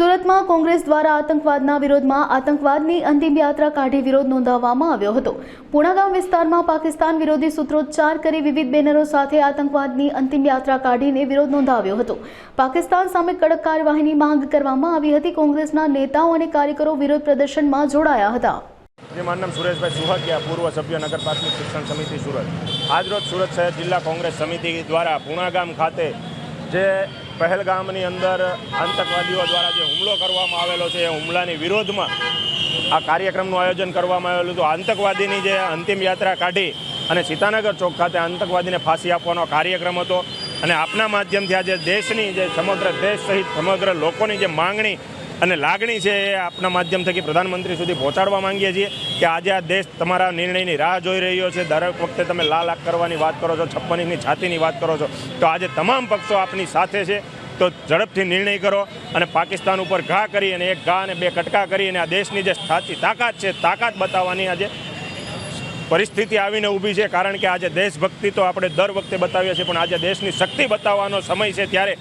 સુરતમાં કોંગ્રેસ દ્વારા આતંકવાદના વિરોધમાં આતંકવાદની અંતિમ યાત્રા કાઢી વિરોધ નોંધાવવામાં આવ્યો હતો. પુણાગામ વિસ્તારમાં પાકિસ્તાન વિરોધી સૂત્રોચ્ચાર કરી વિવિધ બેનરો સાથે આતંકવાદની અંતિમ યાત્રા કાઢીને વિરોધ નોંધાવ્યો હતો. પાકિસ્તાન સામે કડક કાર્યવાહીની માંગ કરવામાં આવી હતી. કોંગ્રેસના નેતાઓ અને કાર્યકરો વિરોધ પ્રદર્શનમાં જોડાયા હતા. મારું પૂર્વ સભ્ય નગર પ્રાથમિક શિક્ષણ સમિતિ સુરત. આજરોજ સુરત શહેર જિલ્લા કોંગ્રેસ સમિતિ દ્વારા પૂણાગામ ખાતે જે પહેલગામની અંદર આતંકવાદીઓ દ્વારા જે હુમલો કરવામાં આવેલો છે, એ હુમલાની વિરોધમાં આ કાર્યક્રમનું આયોજન કરવામાં આવેલું હતું. આતંકવાદીની જે અંતિમ યાત્રા કાઢી અને સીતાનગર ચોક ખાતે આતંકવાદીને ફાંસી આપવાનો કાર્યક્રમ હતો. અને આપના માધ્યમથી આજે દેશની જે સમગ્ર દેશ સહિત સમગ્ર લોકોની જે માંગણી અને લાગણી છે એ આપના માધ્યમ થકી પ્રધાનમંત્રી સુધી પહોંચાડવા માંગીએ છીએ કે આજે આ દેશ તમારા નિર્ણયની રાહ જોઈ રહ્યો છે. દરેક વખતે તમે લાલ આંખ કરવાની વાત કરો છો છપ્પન ઇંચની છાતીની વાત કરો છો. તો આજે તમામ પક્ષો આપની સાથે છે. તો ઝડપથી નિર્ણય કરો અને પાકિસ્તાન ઉપર ઘા કરી અને એક ઘા અને બે કટકા કરી અને આ દેશની જે સાચી તાકાત છે, તાકાત બતાવવાની આજે પરિસ્થિતિ આવીને ઊભી છે. કારણ કે આજે દેશભક્તિ તો આપણે દર વખતે બતાવીએ છીએ, પણ આજે દેશની શક્તિ બતાવવાનો સમય છે. ત્યારે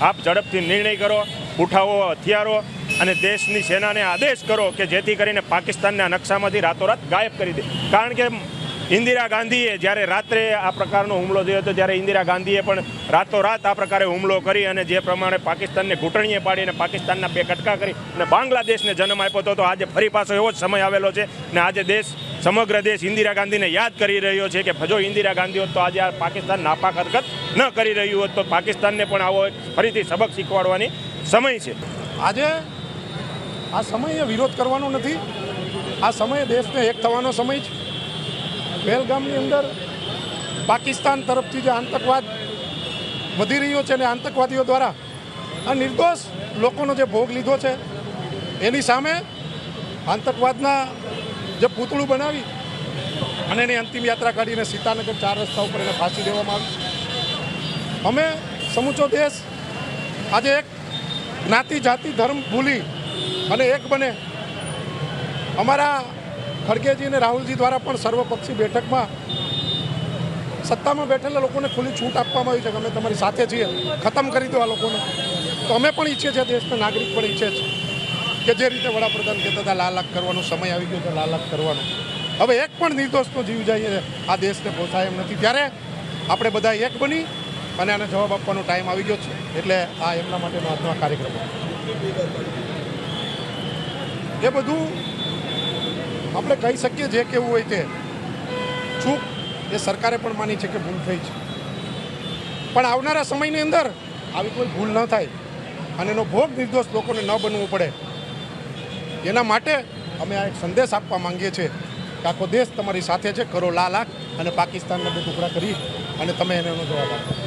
આપ ઝડપથી નિર્ણય કરો. ઉઠાવો, હથિયારો અને દેશની સેનાને આદેશ કરો કે જેથી કરીને પાકિસ્તાનના નકશામાંથી રાતોરાત ગાયબ કરી દે. કારણ કે ઇન્દિરા ગાંધીએ જ્યારે રાત્રે આ પ્રકારનો હુમલો થયો હતો, ત્યારે ઇન્દિરા ગાંધીએ પણ રાતોરાત આ પ્રકારે હુમલો કરી અને જે પ્રમાણે પાકિસ્તાનને ઘૂંટણીએ પાડી અને પાકિસ્તાનના બે કટકા કરી અને બાંગ્લાદેશને જન્મ આપ્યો હતો, તો આજે ફરી પાછો એવો જ સમય આવેલો છે ને આજે દેશ, સમગ્ર દેશ ઇન્દિરા ગાંધીને યાદ કરી રહ્યો છે કે જો ઇન્દિરા ગાંધી હોત તો આજે આ પાકિસ્તાન નાપાક હરકત ન કરી રહ્યું હોત, તો પાકિસ્તાનને પણ આવો ફરીથી સબક શીખવાડવાની સમય છે. આજે આ સમયે વિરોધ કરવાનો નથી. આ સમયે દેશને એક થવાનો સમય છે. પહેલગામની અંદર પાકિસ્તાન તરફથી જે આતંકવાદ વધી રહ્યો છે અને આતંકવાદીઓ દ્વારા આ નિર્દોષ લોકોનો જે ભોગ લીધો છે, એની સામે આતંકવાદના જે પૂતળું બનાવી અને એની અંતિમ યાત્રા કાઢીને સીતાનગર ચાર રસ્તા ઉપર એને ફાંસી દેવામાં આવી. અમે સમૂચો દેશ આજે એક જ્ઞાતિ, જાતિ, ધર્મ, ભૂલી અને એક બને. અમારા ખડગેજી અને રાહુલજી દ્વારા પણ સર્વપક્ષી બેઠકમાં સત્તામાં બેઠેલા લોકોને ખુલ્લી છૂટ આપવામાં આવી છે અમે તમારી સાથે છીએ. ખતમ કરી દો આ લોકોને. તો અમે પણ ઈચ્છીએ છીએ, દેશના નાગરિક પણ ઈચ્છે છે કે જે રીતે વડાપ્રધાન કહેતા હતા લાલાક કરવાનો સમય આવી ગયો છે લાલાક કરવાનો. હવે એક પણ નિર્દોષનો જીવ જાય આ દેશને પોસાય એમ નથી. ત્યારે આપણે બધા એક બની અને આને જવાબ આપવાનો ટાઈમ આવી ગયો છે. એટલે આ એમના માટેનો આજનો કાર્યક્રમ. એ બધું આપણે કહી શકીએ જે કેવું હોય તે. ચૂક એ સરકારે પણ માની છે કે ભૂલ થઈ છે. પણ આવનારા સમયની અંદર આવી કોઈ ભૂલ ન થાય અને એનો ભોગ નિર્દોષ લોકોને ન બનવું પડે. એના માટે અમે આ એક સંદેશ આપવા માંગીએ છીએ કે આખો દેશ તમારી સાથે છે. કરો લા લાખ અને પાકિસ્તાનના બે ટુકડા કરી અને તમે એને એનો જવાબ આપો.